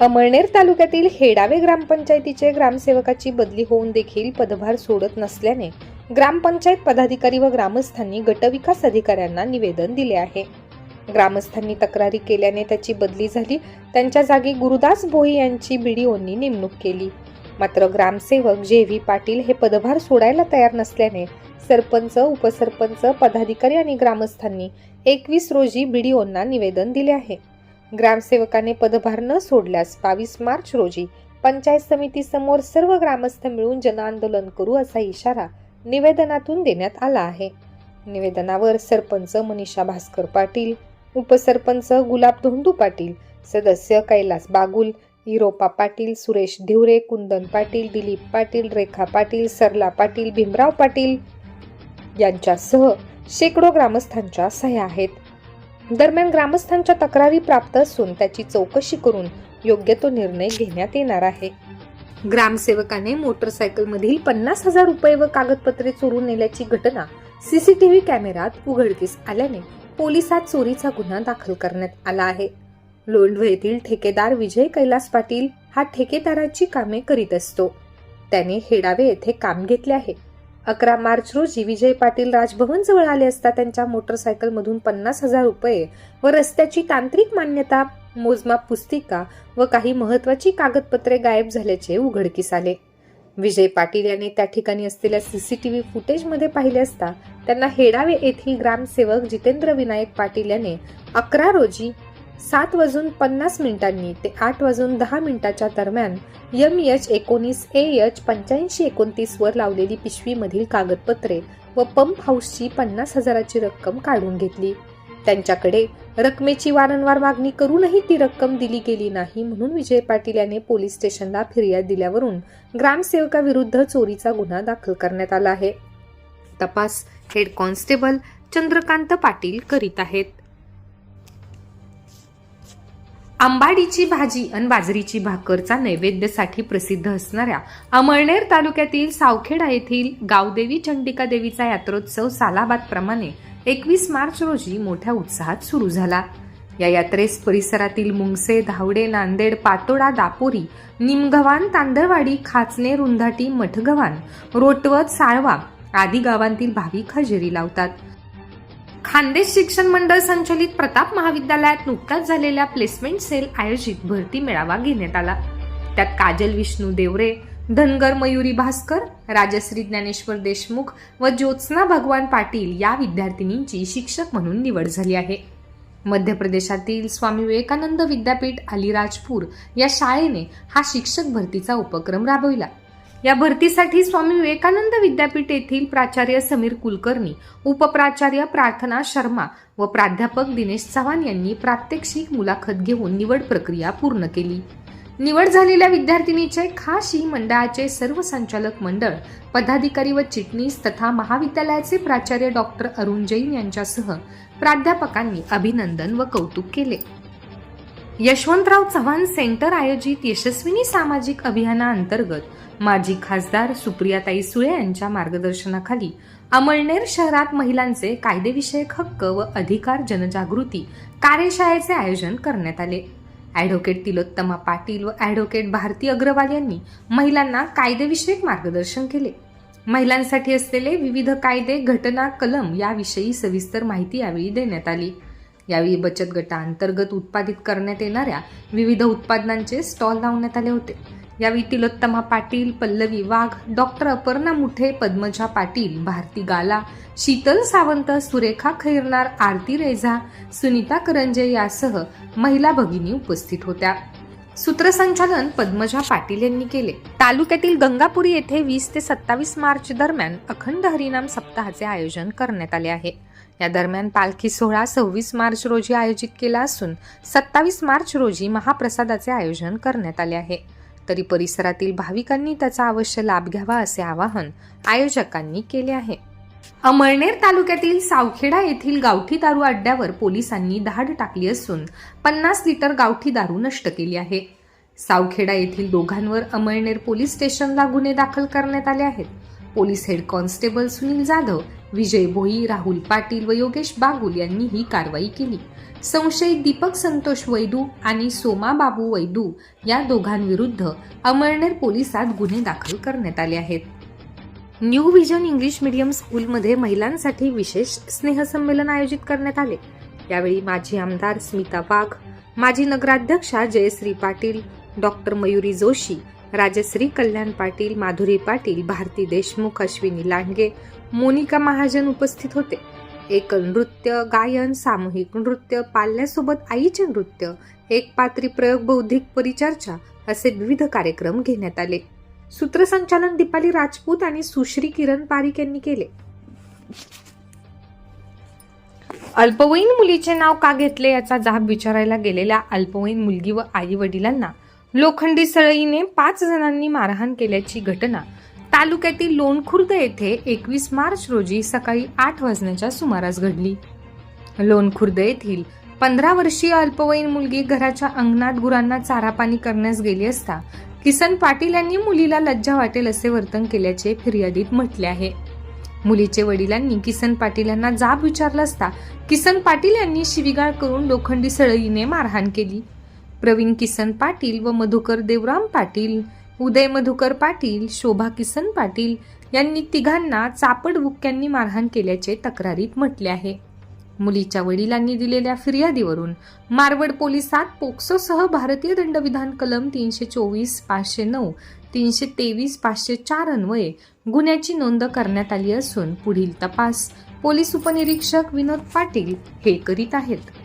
अमळनेर तालुक्यातील हेडावे ग्रामपंचायतीचे ग्रामसेवकाची बदली होऊन देखील पदभार सोडत नसल्याने ग्रामपंचायत पदाधिकारी व ग्रामस्थांनी गटविकास अधिकाऱ्यांना निवेदन दिले आहे. ग्रामस्थांनी तक्रारी केल्याने त्याची बदली झाली. त्यांच्या जागी गुरुदास भोई यांची बीडीओंनी नेमणूक केली. मात्र ग्रामसेवक जे व्ही पाटील हे पदभार सोडायला तयार नसल्याने सरपंच उपसरपंच पदाधिकारी आणि ग्रामस्थांनी एकवीस रोजी बीडीओंना निवेदन दिले आहे. ग्रामसेवकाने पदभार न सोडल्यास बावीस मार्च रोजी पंचायत समितीसमोर सर्व ग्रामस्थ मिळून जनआंदोलन करू असा इशारा निवेदनातून देण्यात आला आहे. निवेदनावर सरपंच मनीषा भास्कर पाटील उपसरपंच गुलाब धोंडू पाटील सदस्य कैलास बागुल इरोपा पाटील सुरेश धिवरे कुंदन पाटील दिलीप पाटील रेखा पाटील सरला पाटील भीमराव पाटील यांच्यासह शेकडो ग्रामस्थांच्या सह्या आहेत. दरम्यान ग्रामस्थांच्या तक्रारी प्राप्त असून त्याची चौकशी करून योग्य तो निर्णय घेण्यात येणार आहे. ग्रामसेवकाने मोटरसायकलमधील पन्नास हजार रुपये व कागदपत्रे चोरून नेल्याची घटना सीसीटीव्ही कॅमेऱ्यात उघडकीस आल्याने पोलिसात चोरीचा गुन्हा दाखल करण्यात आला आहे. लोंढवे येथील ठेकेदार विजय कैलास पाटील हा ठेकेदाराची कामे करीत असतो. त्याने हेडावे येथे काम घेतले आहे. अकरा मार्च रोजी विजय पाटील राजभवन जवळ आले असता त्यांच्या मोटरसायकलमधून पन्नास हजार रुपये व रस्त्याची तांत्रिक मान्यता मोजमाप पुस्तिका व काही महत्वाची कागदपत्रे गायब झाल्याचे उघडकीस आले. विजय पाटील यांनी त्या ठिकाणी असलेल्या सीसीटीव्ही फुटेजमध्ये पाहिले असता त्यांना हेडावे येथील ग्रामसेवक जितेंद्र विनायक पाटील याने अकरा रोजी सात वाजून पन्नास मिनिटांनी ते आठ वाजून दहा मिनिटाच्या दरम्यान यम एच एकोणीस ए एच पंच्याऐंशी एकोणतीस वर लावलेली पिशवीमधील कागदपत्रे व पंप हाऊसची पन्नास हजाराची रक्कम काढून घेतली. त्यांच्याकडे रकमेची वारंवार मागणी करूनही ती रक्कम दिली गेली नाही म्हणून विजय पाटील याने पोलीस स्टेशनला फिर्याद दिल्यावरून ग्रामसेवकाविरुद्ध चोरीचा गुन्हा दाखल करण्यात आला आहे. तपास हेड कॉन्स्टेबल चंद्रकांत पाटील करीत आहेत. आंबाडीची भाजी आणि बाजरीची भाकरचा नैवेद्यासाठी प्रसिद्ध असणाऱ्या अमळनेर तालुक्यातील सावखेडा येथील गावदेवी चंडिका देवीचा यात्रोत्सव सालाबादप्रमाणे एकवीस मार्च रोजी मोठ्या उत्साहात सुरू झाला. या यात्रेस परिसरातील मुंगसे धावडे नांदेड पातोडा दापोरी निमगव्हाण तांदळवाडी खाचने रुंधाटी मठगव्हाण रोटवत साळवा आदी गावांतील भाविक हजेरी लावतात. खानदेश शिक्षण मंडळ संचलित प्रताप महाविद्यालयात नुकताच झालेल्या प्लेसमेंट सेल आयोजित भरती मेळावा घेण्यात आला. त्यात काजल विष्णू देवरे धनगर मयुरी भास्कर राजश्री ज्ञानेश्वर देशमुख व ज्योत्स्ना भगवान पाटील या विद्यार्थिनींची शिक्षक म्हणून निवड झाली आहे. मध्य प्रदेशातील स्वामी विवेकानंद विद्यापीठ अलिराजपूर या शाळेने हा शिक्षक भरतीचा उपक्रम राबविला. या भरतीसाठी स्वामी विवेकानंद विद्यापीठ येथील प्राचार्य समीर कुलकर्णी उपप्राचार्य प्रार्थना शर्मा व प्राध्यापक दिनेश चव्हाण यांनी प्रात्यक्षिक मुलाखत घेऊन निवड प्रक्रिया पूर्ण केली. निवड झालेल्या विद्यार्थिनीचे खाशी मंडळाचे सर्व संचालक मंडळ पदाधिकारी व चिटणीस तथा महाविद्यालयाचे प्राचार्य डॉक्टर अरुण जैन यांच्यासह प्राध्यापकांनी अभिनंदन व कौतुक केले. यशवंतराव चव्हाण सेंटर आयोजित यशस्विनी सामाजिक अभियानाअंतर्गत माजी खासदार सुप्रियाताई सुळे यांच्या मार्गदर्शनाखाली अमळनेर शहरात महिलांचे कायदेविषयक हक्क व अधिकार जनजागृती कार्यशाळेचे आयोजन करण्यात आले. ॲडव्होकेट तिलोत्तमा पाटील व ॲडव्होकेट भारती अग्रवाल यांनी महिलांना कायदेविषयक मार्गदर्शन केले. महिलांसाठी असलेले विविध कायदे घटना कलम याविषयी सविस्तर माहिती यावेळी देण्यात आली. यावेळी बचत गटाअंतर्गत उत्पादित करण्यात येणाऱ्या विविध उत्पादनांचे स्टॉल लावण्यात आले होते. यावेळी तिलोत्तमा पाटील पल्लवी वाघ डॉक्टर अपर्णा मुठे पद्मजा पाटील भारती गाला शीतल सावंत सुरेखा खैरनार आरती रेझा सुनीता करंजे यासह महिला भगिनी उपस्थित होत्या. सूत्रसंचालन पद्मजा पाटील यांनी केले. तालुक्यातील गंगापुरी येथे वीस ते सत्तावीस मार्च दरम्यान अखंड हरिनाम सप्ताहाचे आयोजन करण्यात आले आहे. या दरम्यान पालखी सोहळा सव्वीस मार्च रोजी आयोजित केला असून सत्तावीस मार्च रोजी महाप्रसादाचे आयोजन करण्यात आले आहे. तरी परिसरातील भाविकांनी त्याचा अवश्य लाभ घ्यावा असे आवाहन आयोजकांनी केले आहे. अमळनेर तालुक्यातील सावखेडा येथील गावठी दारू अड्ड्यावर पोलिसांनी धाड टाकली असून पन्नास लिटर गावठी दारू नष्ट केली आहे. सावखेडा येथील दोघांवर अमळनेर पोलीस स्टेशनला गुन्हे दाखल करण्यात आले आहेत. Police head constable Sunil Jadhav Vijay Bhoi Rahul Patil व योगेश बागुल यांनी ही कारवाई केली. संशयित दीपक संतोष वैदू आणि सोमा बाबू वैदू या दोघांविरुद्ध अमळनेर पोलिसात गुन्हे दाखल करण्यात आले आहेत. न्यू विजन इंग्लिश मीडियम स्कूलमध्ये महिलांसाठी विशेष स्नेहसंमेलन आयोजित करण्यात आले. यावेळी माजी आमदार स्मिता वाघ माजी नगराध्यक्षा जयश्री पाटील डॉक्टर मयुरी जोशी राजश्री कल्याण पाटील माधुरी पाटील भारती देशमुख अश्विनी लांडगे मोनिका महाजन उपस्थित होते. एकल नृत्य गायन सामूहिक नृत्य पाल्यासोबत आईचे नृत्य एक पात्री प्रयोग बौद्धिक परिचर्चा असे विविध कार्यक्रम घेण्यात आले. सूत्रसंचालन दीपाली राजपूत आणि सुश्री किरण पारिक यांनी केले. अल्पवयीन मुलीचे नाव का घेतले याचा जाब विचारायला गेलेल्या अल्पवयीन मुलगी व आई वडिलांना लोखंडी सळईने पाच जणांनी मारहाण केल्याची घटना तालुक्यातील लोणखुर्द येथे एकवीस मार्च रोजी सकाळी आठ वाजण्याच्या सुमारास घडली. लोणखुर्द येथील पंधरा वर्षीय अल्पवयीन मुलगी घराच्या अंगणात गुरांना चारा पाणी करण्यास गेली असता किसन पाटील यांनी मुलीला लज्जा वाटेल असे वर्तन केल्याचे फिर्यादीत म्हटले आहे. मुलीचे वडिलांनी किसन पाटील यांना जाब विचारला असता किसन पाटील यांनी शिविगाळ करून लोखंडी सळईने मारहाण केली. प्रवीण किसन पाटील व मधुकर देवराम पाटील उदय मधुकर पाटील शोभा किसन पाटील यांनी तिघांना चापड बुक्क्यांनी मारहाण केल्याचे तक्रारीत म्हटले आहे. मुलीच्या वडिलांनी दिलेल्या फिर्यादीवरून मारवड पोलिसात पोक्सोसह भारतीय दंडविधान कलम तीनशे चोवीस पाचशे नऊ तीनशे तेवीस पाचशे चार अन्वये गुन्ह्याची नोंद करण्यात आली असून पुढील तपास पोलीस उपनिरीक्षक विनोद पाटील हे करीत आहेत.